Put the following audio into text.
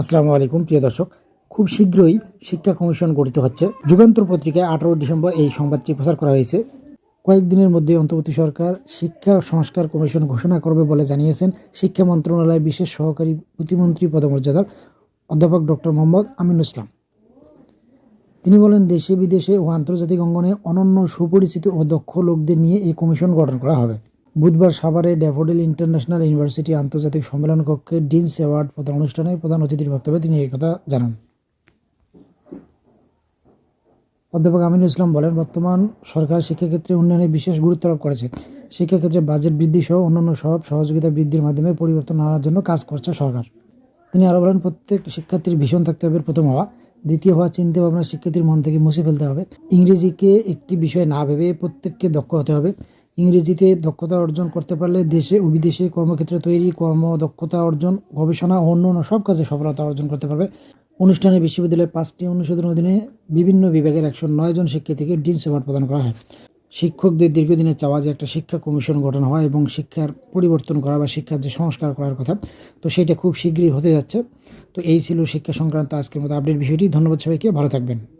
আসসালামু আলাইকুম, প্রিয় দর্শক। খুব শীঘ্রই শিক্ষা কমিশন গঠিত হচ্ছে। যুগান্তর পত্রিকায় আঠারো ডিসেম্বর এই সংবাদটি প্রচার করা হয়েছে। কয়েকদিনের মধ্যে অন্তর্বর্তী সরকার শিক্ষা সংস্কার কমিশন ঘোষণা করবে বলে জানিয়েছেন শিক্ষা মন্ত্রণালয়ের বিশেষ সহকারী প্রতিমন্ত্রী পদমর্যাদার অধ্যাপক ডক্টর মোহাম্মদ আমিনুল ইসলাম। তিনি বলেন দেশে বিদেশে ও আন্তর্জাতিক অঙ্গনে অনন্য সুপরিচিত ও দক্ষ লোকদের নিয়ে এই কমিশন গঠন করা হবে। বুধবার সাভারে ড্যাফোডিল ইন্টারন্যাশনাল ইউনিভার্সিটি আন্তর্জাতিক সম্মেলন কক্ষে ডিনস অ্যাওয়ার্ড প্রদান অনুষ্ঠানে প্রধান অতিথির বক্তব্যে তিনি কথা জানান। অধ্যাপক আমিনুল ইসলাম বলেন, বর্তমান সরকার শিক্ষাক্ষেত্রে উন্নয়নে বিশেষ গুরুত্ব আরোপ করেছে। শিক্ষাক্ষেত্রে বাজেট বৃদ্ধি সহ অন্যান্য সব সহযোগিতা বৃদ্ধির মাধ্যমে পরিবর্তন আনার জন্য কাজ করছে সরকার। তিনি আরও বলেন, প্রত্যেক শিক্ষার্থীর ভীষণ থাকতে হবে প্রথম হওয়া। দ্বিতীয় হওয়া চিন্তা ভাবনা শিক্ষার্থীর মন থেকে মুছে ফেলতে হবে। ইংরেজিকে একটি বিষয় না ভেবে প্রত্যেককে দক্ষ হতে হবে। ইংরেজিতে দক্ষতা অর্জন করতে পারলে দেশে ও বিদেশে কর্মক্ষেত্র তৈরি কর্ম দক্ষতা অর্জন, গবেষণা ও অন্য সব কাজে সফলতা অর্জন করতে পারবে। অনুষ্ঠানে বিশ্ববিদ্যালয়ের পাঁচটি অনুষদের অধীনে বিভিন্ন বিভাগের একশো নয় জন শিক্ষার্থীকে ডিনস অ্যাওয়ার্ড প্রদান করা হয়। শিক্ষকদের দীর্ঘদিনের চাওয়া যে একটা শিক্ষা কমিশন গঠন হয় এবং শিক্ষার পরিবর্তন করা বা শিক্ষার যে সংস্কার করার কথা, তো সেটা খুব শীঘ্রই হতে যাচ্ছে। তো এই ছিল শিক্ষা সংক্রান্ত আজকের মতো আপডেট বিষয়টি। ধন্যবাদ সবাইকে। ভালো থাকবেন।